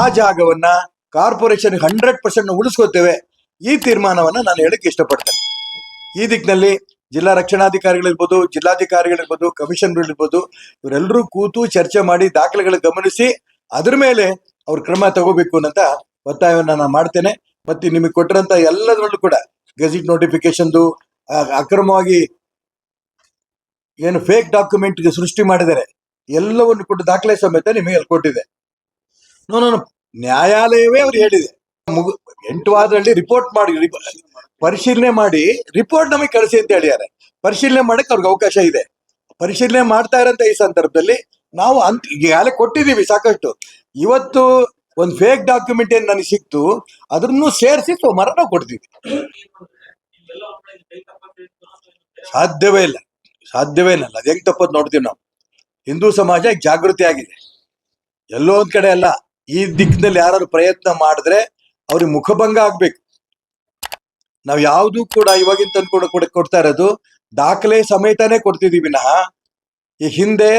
ಆ ಜಾಗವನ್ನ corporation hundred percent ಉಳಿಸ್ಕೋತೇವೆ ಈ ತೀರ್ಮಾನವನ್ನ ನಾನು ಹೇಳಕ್ಕೆ ಇಷ್ಟಪಡ್ತೇನೆ. ಈ ದಿಕ್ಕಿನಲ್ಲಿ ಜಿಲ್ಲಾ ರಕ್ಷಣಾಧಿಕಾರಿಗಳಿರ್ಬೋದು ಜಿಲ್ಲಾಧಿಕಾರಿಗಳಿರ್ಬೋದು ಕಮಿಷನ್ಗಳಿರ್ಬೋದು ಇವರೆಲ್ಲರೂ ಕೂತು ಚರ್ಚೆ ಮಾಡಿ ದಾಖಲೆಗಳು ಗಮನಿಸಿ, ಅದ್ರ ಮೇಲೆ ಅವ್ರ ಕ್ರಮ ತಗೋಬೇಕು ಅನ್ನಂತ ಒತ್ತಾಯವನ್ನ ನಾನು ಮಾಡ್ತೇನೆ. ಮತ್ತೆ ನಿಮಗೆ ಕೊಟ್ಟಿರಂತ ಎಲ್ಲದರಲ್ಲೂ ಕೂಡ ಗೆಜಿಟ್ ನೋಟಿಫಿಕೇಶನ್ದು ಅಕ್ರಮವಾಗಿ ಏನು ಫೇಕ್ ಡಾಕ್ಯುಮೆಂಟ್ ಸೃಷ್ಟಿ ಮಾಡಿದರೆ ಎಲ್ಲವನ್ನು ಕೊಟ್ಟು ದಾಖಲೆ ಸಮೇತ ನಿಮಗೆ ಅಲ್ಲಿ ಕೊಟ್ಟಿದೆ. ನೋ ನೋ, ನ್ಯಾಯಾಲಯವೇ ಅವ್ರು ಹೇಳಿದೆ. ಎಂಟು ವಾರದಲ್ಲಿ ರಿಪೋರ್ಟ್ ಮಾಡಿ ಪರಿಶೀಲನೆ ಮಾಡಿ ರಿಪೋರ್ಟ್ ನಮಗೆ ಕಳಿಸಿ ಅಂತ ಹೇಳಿದ್ದಾರೆ. ಪರಿಶೀಲನೆ ಮಾಡಕ್ಕೆ ಅವ್ರಿಗೆ ಅವಕಾಶ ಇದೆ. ಪರಿಶೀಲನೆ ಮಾಡ್ತಾ ಇರೋಂಥ ಈ ಸಂದರ್ಭದಲ್ಲಿ ನಾವು ಅಂತ ಈಗಾಗಲೇ ಕೊಟ್ಟಿದ್ದೀವಿ ಸಾಕಷ್ಟು. ಇವತ್ತು ಒಂದು ಫೇಕ್ ಡಾಕ್ಯುಮೆಂಟ್ ಏನ್ ನನಗೆ ಸಿಕ್ತು ಅದನ್ನು ಸೇರಿಸಿ ಮರಣ ಕೊಡ್ತೀವಿ. ಸಾಧ್ಯವೇ ಇಲ್ಲ. ಸಾಧ್ಯವೇ ಇಲ್ಲ. ಅದು ಹೆಂಗ್ ತಪ್ಪದ್ ನೋಡ್ತೀವಿ ನಾವು. ಹಿಂದೂ ಸಮಾಜ ಜಾಗೃತಿ ಆಗಿದೆ ಎಲ್ಲೋ ಒಂದ್ ಕಡೆ ಅಲ್ಲ. ಈ ದಿಕ್ಕಿನಲ್ಲಿ ಯಾರು ಪ್ರಯತ್ನ ಮಾಡಿದ್ರೆ ಅವ್ರಿಗೆ ಮುಖಭಂಗ ಆಗ್ಬೇಕು. ನಾವು ಯಾವ್ದು ಕೂಡ ಇವಾಗಿನ ತಂದು ಕೂಡ ಕೊಡ್ತಾ ಇರೋದು ದಾಖಲೆ ಸಮೇತನೇ ಕೊಡ್ತಿದೀವಿ ನಾ ಈ ಹಿಂದೆ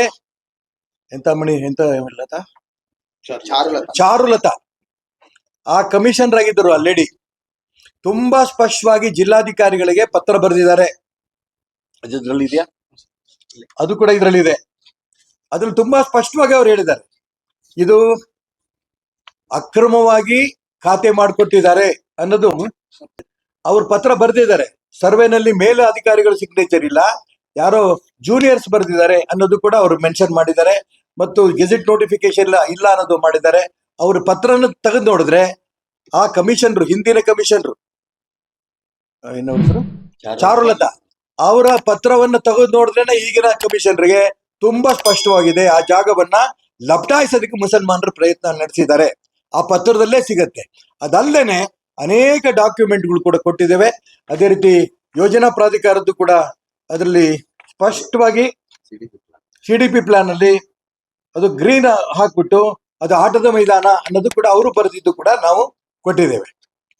ಎಂತ ಮಣಿ ಎಂತ ಲತಾ? ಚಾರುಲತಾ. ಆ ಕಮಿಷನರ್ ಆಗಿದ್ದರು ಆ ಲೇಡಿ ತುಂಬಾ ಸ್ಪಷ್ಟವಾಗಿ ಜಿಲ್ಲಾಧಿಕಾರಿಗಳಿಗೆ ಪತ್ರ ಬರೆದಿದ್ದಾರೆ. ಅದ್ರಲ್ಲಿ ಇದೆಯಾ ಅದು ಕೂಡ ಇದ್ರಲ್ಲಿ ಇದೆ ಅದ್ರಲ್ಲಿ ತುಂಬಾ ಸ್ಪಷ್ಟವಾಗಿ ಅವ್ರು ಹೇಳಿದ್ದಾರೆ. ಇದು ಅಕ್ರಮವಾಗಿ ಖಾತೆ ಮಾಡಿಕೊಟ್ಟಿದ್ದಾರೆ ಅನ್ನೋದು ಅವ್ರ ಪತ್ರ ಬರೆದಿದ್ದಾರೆ. ಸರ್ವೆನಲ್ಲಿ ಮೇಲೆ ಅಧಿಕಾರಿಗಳ ಸಿಗ್ನೇಚರ್ ಇಲ್ಲ. ಯಾರೋ ಜೂನಿಯರ್ಸ್ ಬರೆದಿದ್ದಾರೆ ಅನ್ನೋದು ಕೂಡ ಅವರು ಮೆನ್ಷನ್ ಮಾಡಿದ್ದಾರೆ. ಮತ್ತು ಗೆಜೆಟ್ ನೋಟಿಫಿಕೇಶನ್ ಇಲ್ಲ ಇಲ್ಲ ಅನ್ನೋದು ಮಾಡಿದ್ದಾರೆ. ಅವ್ರ ಪತ್ರನ ತೆಗೆದು ನೋಡಿದ್ರೆ ಆ ಕಮಿಷನ್ರು ಹಿಂದಿನ ಕಮಿಷನ್ರು ಚಾರುಲತಾ. ಅವರ ಪತ್ರವನ್ನು ತೆಗೆದು ನೋಡಿದ್ರೆ ಈಗಿನ ಕಮಿಷನ್ರಿಗೆ ತುಂಬಾ ಸ್ಪಷ್ಟವಾಗಿದೆ. ಆ ಜಾಗವನ್ನ ಲಪ್ಟಾಯಿಸೋದಕ್ಕೆ ಮುಸಲ್ಮಾನರು ಪ್ರಯತ್ನ ನಡೆಸಿದ್ದಾರೆ. ಆ ಪತ್ರದಲ್ಲೇ ಸಿಗತ್ತೆ. ಅದಲ್ಲದೇನೆ ಅನೇಕ ಡಾಕ್ಯುಮೆಂಟ್ಗಳು ಕೂಡ ಕೊಟ್ಟಿದ್ದೇವೆ. ಅದೇ ರೀತಿ ಯೋಜನಾ ಪ್ರಾಧಿಕಾರದ್ದು ಕೂಡ ಅದರಲ್ಲಿ ಸ್ಪಷ್ಟವಾಗಿ ಸಿ ಡಿ ಪಿ ಪ್ಲಾನ್ ಅಲ್ಲಿ ಅದು ಗ್ರೀನ್ ಹಾಕ್ಬಿಟ್ಟು ಅದು ಆಟದ ಮೈದಾನ ಅನ್ನೋದು ಕೂಡ ಅವರು ಬರೆದಿದ್ದು ಕೂಡ ನಾವು ಕೊಟ್ಟಿದ್ದೇವೆ.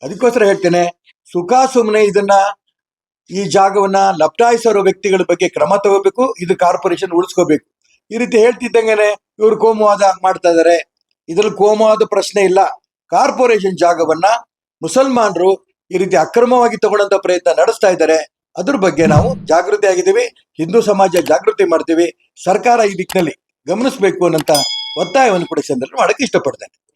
ಅದಕ್ಕೋಸ್ಕರ ಹೇಳ್ತೇನೆ, ಸುಖ ಸುಮ್ಮನೆ ಇದನ್ನ ಈ ಜಾಗವನ್ನ ಲಪ್ಟಾಯಿಸೋ ವ್ಯಕ್ತಿಗಳ ಬಗ್ಗೆ ಕ್ರಮ ತಗೋಬೇಕು, ಇದು ಕಾರ್ಪೊರೇಷನ್ ಉಳಿಸ್ಕೋಬೇಕು. ಈ ರೀತಿ ಹೇಳ್ತಿದ್ದಂಗೆನೆ ಇವರು ಕೋಮುವಾದ ಮಾಡ್ತಾ ಇದಾರೆ. ಇದ್ರಲ್ಲಿ ಕೋಮಾದ ಪ್ರಶ್ನೆ ಇಲ್ಲ. ಕಾರ್ಪೊರೇಷನ್ ಜಾಗವನ್ನ ಮುಸಲ್ಮಾನರು ಈ ರೀತಿ ಅಕ್ರಮವಾಗಿ ತಗೊಳ್ಳುವಂತ ಪ್ರಯತ್ನ ನಡೆಸ್ತಾ ಇದ್ದಾರೆ. ಅದ್ರ ಬಗ್ಗೆ ನಾವು ಜಾಗೃತಿ ಆಗಿದ್ದೀವಿ. ಹಿಂದೂ ಸಮಾಜ ಜಾಗೃತಿ ಮಾಡ್ತೀವಿ. ಸರ್ಕಾರ ಈ ದಿಕ್ಕಿನಲ್ಲಿ ಗಮನಿಸಬೇಕು ಅನ್ನೋಂತ ಒತ್ತಾಯವನ್ನು ಕೂಡ ಸಂದರ್ಭ ಮಾಡಕ್ಕೆ ಇಷ್ಟಪಡ್ತೇನೆ.